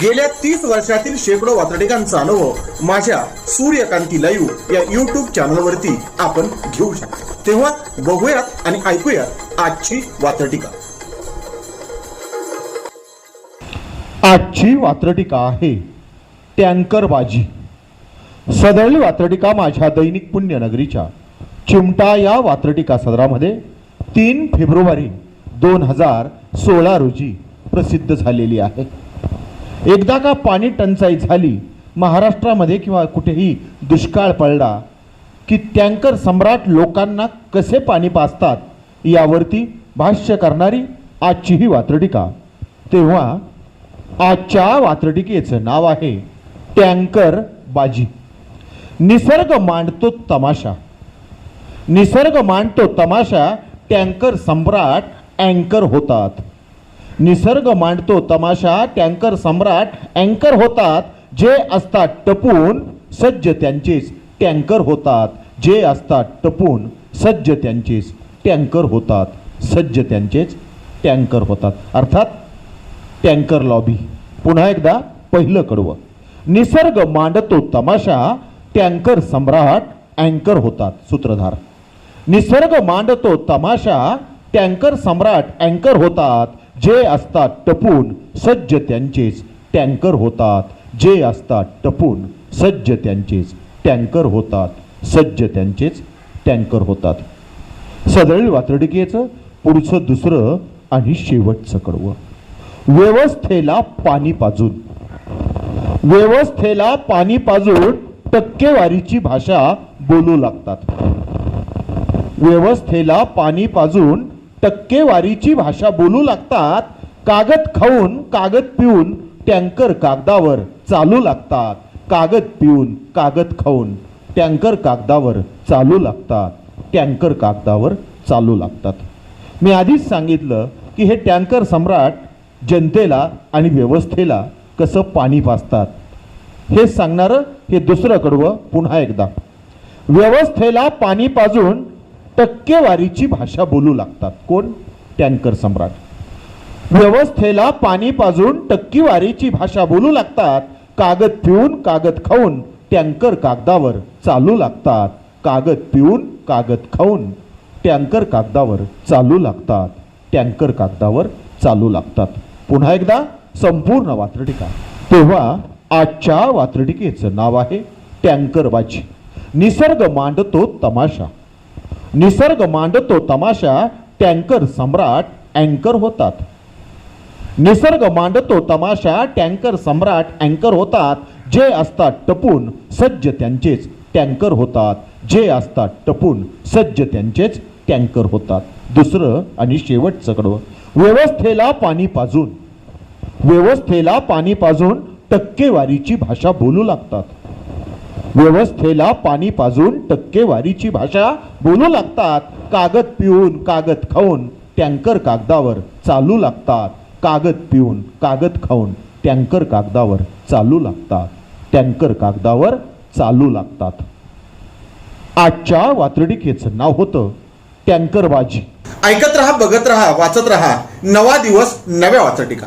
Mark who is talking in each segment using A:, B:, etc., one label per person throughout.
A: गेल्या तीस वर्षातील शेकडो वातडिकांचा अनुभव माझ्या सूर्यकांती लाईव्ह या युट्यूब चॅनलवरती आपण घेऊ शकतो. तेव्हा बघूयात आणि ऐकूयात आजची वातडिका
B: आजची वात्रटिका आहे टँकरबाजी. सदळी वात्रटिका माझ्या दैनिक पुण्यनगरीच्या चिमटा या वात्रटिका सदरामध्ये तीन फेब्रुवारी दोन हजार सोळा रोजी प्रसिद्ध झालेली आहे. एकदा का पाणी टंचाई झाली महाराष्ट्रामध्ये किंवा कुठेही दुष्काळ पडला की टँकर सम्राट लोकांना कसे पाणी पाजतात यावरती भाष्य करणारी आजची ही वात्रटिका. तेव्हा आजच्या वात्रटिकेचं नाव आहे टँकर बाजी. निसर्ग मांडतो तमाशा. निसर्ग मांडतो तमाशा टँकर सम्राट अँकर होतात. निसर्ग मांडतो तमाशा टँकर सम्राट अँकर होतात. जे असतात टपून सज्ज त्यांचेच. टँकर होतात. जे असतात टपून सज्ज त्यांचेच. टँकर होतात. सज्ज त्यांचेच. टँकर होतात. अर्थात टँकर लॉबी. पुन्हा एकदा पहिलं कडवं. निसर्ग मांडतो तमाशा टँकर सम्राट अँकर होतात. सूत्रधार. निसर्ग मांडतो तमाशा टँकर सम्राट अँकर होतात. जे असतात टपून सज्ज त्यांचेच टँकर होतात. जे असतात टपून सज्ज त्यांचेच टँकर होतात. सज्ज त्यांचेच टँकर होतात. सदळी वातडिकेचं पुढचं दुसरं आणि शेवटचं कडवं. व्यवस्थेला पाणी पाजून. व्यवस्थेला पाणी पाजून टक्केवारीची भाषा बोलू लागतात. व्यवस्थेला पाणी पाजून टक्केवारीची भाषा बोलू लागतात कागद खाऊन कागद पिऊन टँकर कागदावर चालू लागतात. कागद पिऊन कागद खाऊन टँकर कागदावर चालू लागतात. टँकर कागदावर चालू लागतात. मी आधीच सांगितलं की हे टँकर सम्राट जनतेला आणि व्यवस्थेला कसं पाणी पाजतात. हे सांगणारं हे दुसरं कडवं पुन्हा एकदा. व्यवस्थेला पाणी पाजून टक्केवारीची भाषा बोलू लागतात. कोण? टँकर सम्राट. व्यवस्थेला पाणी पाजून टक्केवारीची भाषा बोलू लागतात. कागद पिऊन कागद खाऊन टँकर कागदावर चालू लागतात. कागद पिऊन कागद खाऊन टँकर कागदावर चालू लागतात. टँकर कागदावर चालू लागतात. पुन्हा एकदा संपूर्ण वात्रटिका. तेव्हा आजच्या वात्रटिकेचं नाव आहे टँकरबाजी निसर्ग मांडतो तमाशा. निसर्ग मांडतो तमाशा टँकर सम्राट अँकर होतात. निसर्ग मांडतो तमाशा टँकर सम्राट अँकर होतात. जे असतात टपून सज्ज त्यांचेच टँकर होतात. जे असतात टपून सज्ज त्यांचेच टँकर होतात. दुसरं आणि शेवटचं कडवं व्यवस्थेला पाणी पाजून. व्यवस्थेला पाणी पाजून टक्केवारीची भाषा बोलू लागतात. व्यवस्थेला पाणी पाजून टक्केवारीची भाषा बोलू लागतात. कागद पिऊन कागद खाऊन टँकर कागदावर चालू लागतात. कागद पिऊन कागद खाऊन टँकर कागदावर चालू लागतात. टँकर कागदावर चालू लागतात. आजच्या वात्रडिकेचं नाव होतं टँकरबाजी.
A: ऐकत रहा बघत रहा वाचत रहा. नवा दिवस नव्या वाचटिका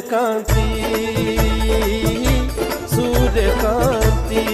C: कांती सूर्य कांती